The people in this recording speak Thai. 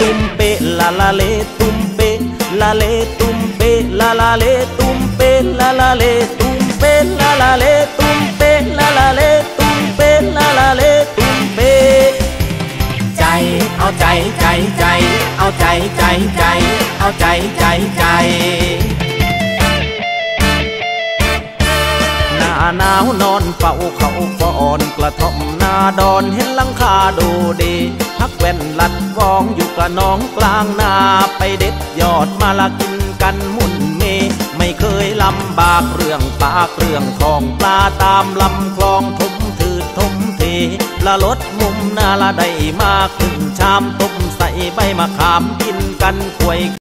ตุ้มเปลาลาเลตุ้มเปลาเลตุ้มเปลาลาเลตุ้มเปลาลาเลตุ้มเปลาลาเลตุ้มเปลาลาเลตุ้มเปลาลาเลตุ้มเปใจเอาใจใจใจ เอาใจใจใจ เอาใจใจใจหน้าหนาวนอนเฝ้าเขาฟอนกระท่อมนาดอนเห็นหลังคาดูดี พักแว่นลัดฟองอยู่กระนองกลางนาไปเด็ดยอดมาละกินกันมุนเม ไม่เคยลำบากเรื่องปากเรื่องทองปลาตามลำคลองทมถือทมเทละลดมุมนาละได้มาขึ้นชามต้มใส่ใบมะขามกินกันควย